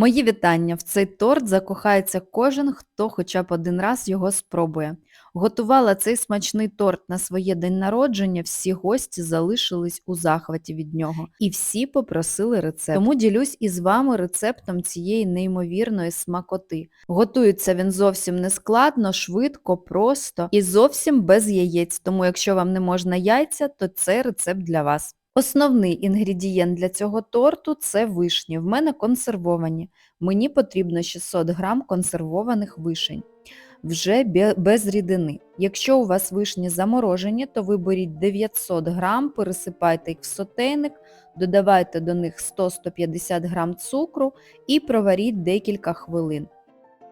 Мої вітання! В цей торт закохається кожен, хто хоча б один раз його спробує. Готувала цей смачний торт на своє день народження, всі гості залишились у захваті від нього і всі попросили рецепт. Тому ділюсь із вами рецептом цієї неймовірної смакоти. Готується він зовсім не складно, швидко, просто і зовсім без яєць, тому якщо вам не можна яйця, то це рецепт для вас. Основний інгредієнт для цього торту це вишні. В мене консервовані. Мені потрібно 600 грам консервованих вишень, вже без рідини. Якщо у вас вишні заморожені, то ви беріть 900 грам, пересипайте їх в сотейник, додавайте до них 100-150 грам цукру і проваріть декілька хвилин.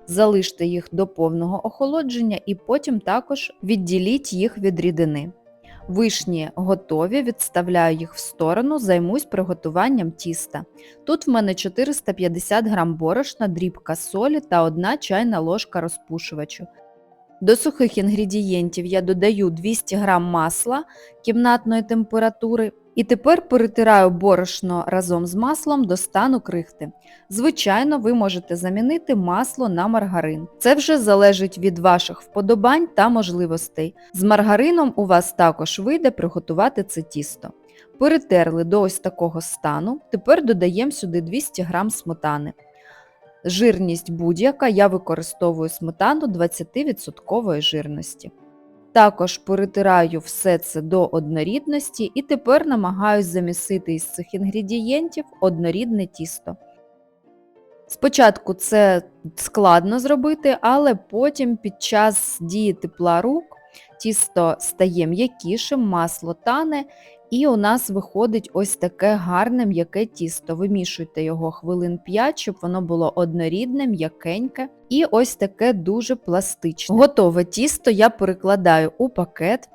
Залиште їх до повного охолодження і потім також відділіть їх від рідини. Вишні готові, відставляю їх в сторону, займусь приготуванням тіста. Тут в мене 450 г борошна, дрібка солі та 1 чайна ложка розпушувачу. До сухих інгредієнтів я додаю 200 г масла кімнатної температури і тепер перетираю борошно разом з маслом до стану крихти. Звичайно, ви можете замінити масло на маргарин. Це вже залежить від ваших вподобань та можливостей. З маргарином у вас також вийде приготувати це тісто. Перетерли до ось такого стану, тепер додаємо сюди 200 г сметани. Жирність будь-яка, я використовую сметану 20% жирності. Також перетираю все це до однорідності і тепер намагаюсь замісити із цих інгредієнтів однорідне тісто. Спочатку це складно зробити, але потім під час дії тепла рук тісто стає м'якішим, масло тане, і у нас виходить ось таке гарне м'яке тісто. Вимішуйте його хвилин 5, щоб воно було однорідне, м'якеньке і ось таке дуже пластичне. Готове тісто я перекладаю у пакет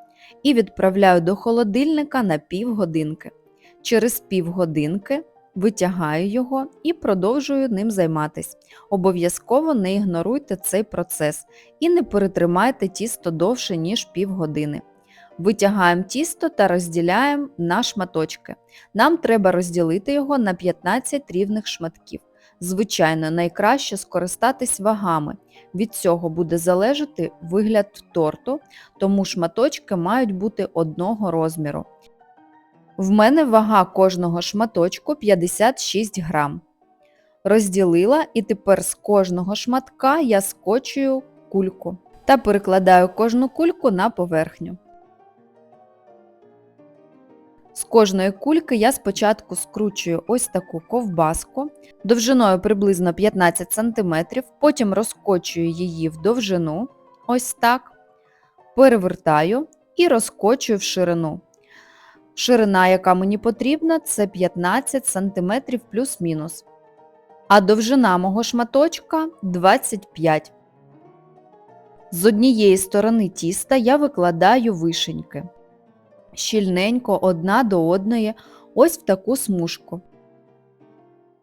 і відправляю до холодильника на півгодинки. Через півгодинки витягаю його і продовжую ним займатися. Обов'язково не ігноруйте цей процес і не перетримайте тісто довше, ніж півгодини. Витягаємо тісто та розділяємо на шматочки. Нам треба розділити його на 15 рівних шматків. Звичайно, найкраще скористатись вагами. Від цього буде залежати вигляд торту, тому шматочки мають бути одного розміру. В мене вага кожного шматочку 56 грам. Розділила і тепер з кожного шматка я скочую кульку та перекладаю кожну кульку на поверхню. З кожної кульки я спочатку скручую ось таку ковбаску довжиною приблизно 15 см, потім розкочую її в довжину, ось так, перевертаю і розкочую в ширину. Ширина, яка мені потрібна, це 15 см плюс-мінус. А довжина мого шматочка 25 З однієї сторони тіста я викладаю вишеньки. Щільненько одна до одної, ось в таку смужку.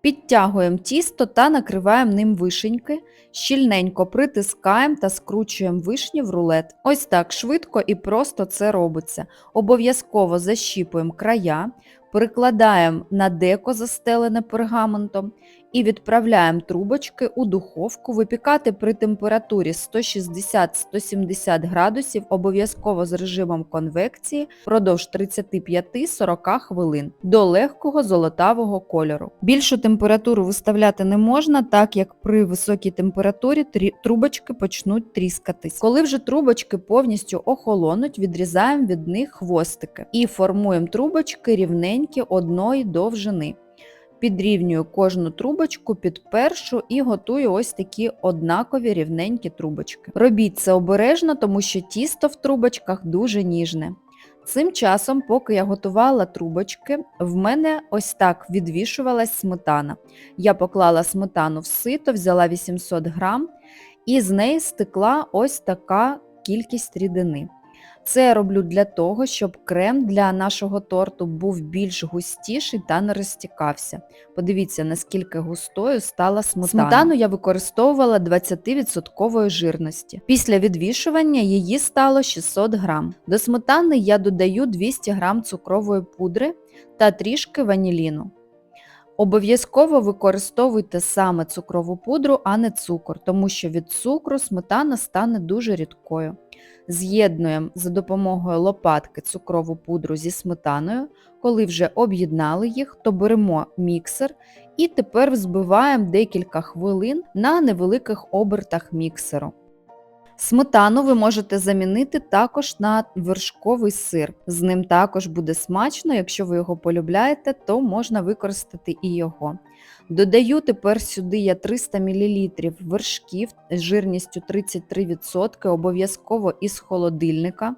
Підтягуємо тісто та накриваємо ним вишеньки, щільненько притискаємо та скручуємо вишні в рулет. Ось так швидко і просто це робиться. Обов'язково защіпуємо края, перекладаємо на деко застелене пергаментом і відправляємо трубочки у духовку випікати при температурі 160-170 градусів, обов'язково з режимом конвекції впродовж 35-40 хвилин до легкого золотавого кольору. Більшу температуру виставляти не можна, так як при високій температурі трубочки почнуть тріскатись. Коли вже трубочки повністю охолонуть, відрізаємо від них хвостики і формуємо трубочки рівненькі одної довжини. Підрівнюю кожну трубочку під першу і готую ось такі однакові рівненькі трубочки. Робіть це обережно, тому що тісто в трубочках дуже ніжне. Цим часом, поки я готувала трубочки, в мене ось так відвішувалась сметана. Я поклала сметану в сито, взяла 800 грам і з неї стекла ось така кількість рідини. Це я роблю для того, щоб крем для нашого торту був більш густіший та не розтікався. Подивіться, наскільки густою стала сметана. Сметану я використовувала 20% жирності. Після відвішування її стало 600 грам. До сметани я додаю 200 грам цукрової пудри та трішки ваніліну. Обов'язково використовуйте саме цукрову пудру, а не цукор, тому що від цукру сметана стане дуже рідкою. З'єднуємо за допомогою лопатки цукрову пудру зі сметаною. Коли вже об'єднали їх, то беремо міксер і тепер взбиваємо декілька хвилин на невеликих обертах міксеру. Сметану ви можете замінити також на вершковий сир. З ним також буде смачно, якщо ви його полюбляєте, то можна використати і його. Додаю тепер сюди я 300 мл вершків з жирністю 33%, обов'язково із холодильника.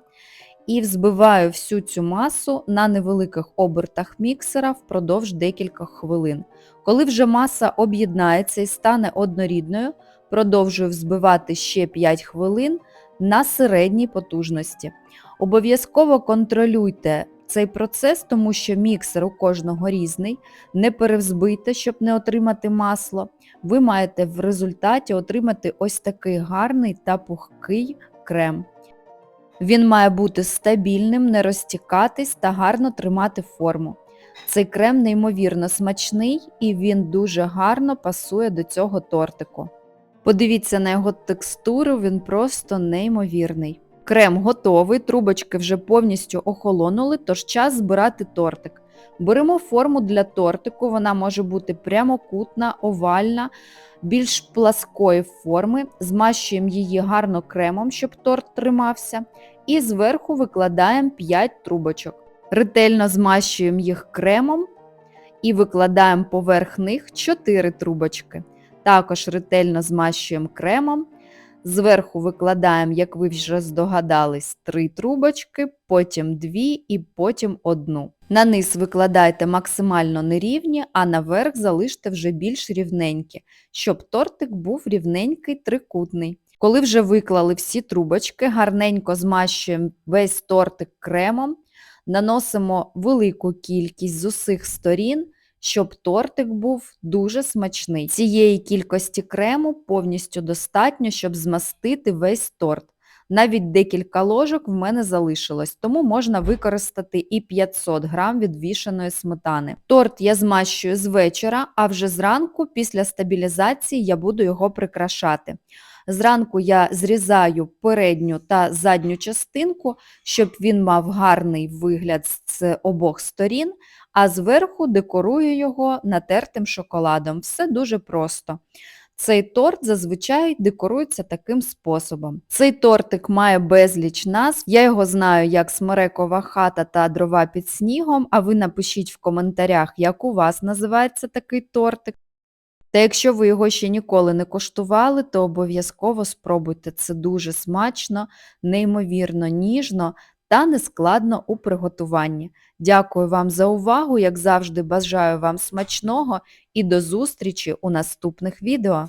І взбиваю всю цю масу на невеликих обертах міксера впродовж декілька хвилин. Коли вже маса об'єднається і стане однорідною, продовжую взбивати ще 5 хвилин на середній потужності. Обов'язково контролюйте цей процес, тому що міксер у кожного різний, не перевзбийте, щоб не отримати масло. Ви маєте в результаті отримати ось такий гарний та пухкий крем. Він має бути стабільним, не розтікатись та гарно тримати форму. Цей крем неймовірно смачний і він дуже гарно пасує до цього тортику. Подивіться на його текстуру, він просто неймовірний. Крем готовий, трубочки вже повністю охолонули, тож час збирати тортик. Беремо форму для тортику, вона може бути прямокутна, овальна, більш пласкої форми, змащуємо її гарно кремом, щоб торт тримався, і зверху викладаємо 5 трубочок. Ретельно змащуємо їх кремом і викладаємо поверх них 4 трубочки. Також ретельно змащуємо кремом. Зверху викладаємо, як ви вже здогадались, три трубочки, потім дві і потім одну. На низ викладайте максимально нерівні, а наверх залиште вже більш рівненькі, щоб тортик був рівненький трикутний. Коли вже виклали всі трубочки, гарненько змащуємо весь тортик кремом, наносимо велику кількість з усіх сторін щоб тортик був дуже смачний. Цієї кількості крему повністю достатньо, щоб змастити весь торт. Навіть декілька ложок в мене залишилось, тому можна використати і 500 грам відвішаної сметани. Торт я змащую з вечора, а вже зранку, після стабілізації, я буду його прикрашати. Зранку я зрізаю передню та задню частинку, щоб він мав гарний вигляд з обох сторін, а зверху декорую його натертим шоколадом. Все дуже просто. Цей торт зазвичай декорується таким способом. Цей тортик має безліч назв. Я його знаю як смерекова хата та дрова під снігом, а ви напишіть в коментарях, як у вас називається такий тортик. Та якщо ви його ще ніколи не коштували, то обов'язково спробуйте. Це дуже смачно, неймовірно ніжно та нескладно у приготуванні. Дякую вам за увагу, як завжди, бажаю вам смачного і до зустрічі у наступних відео.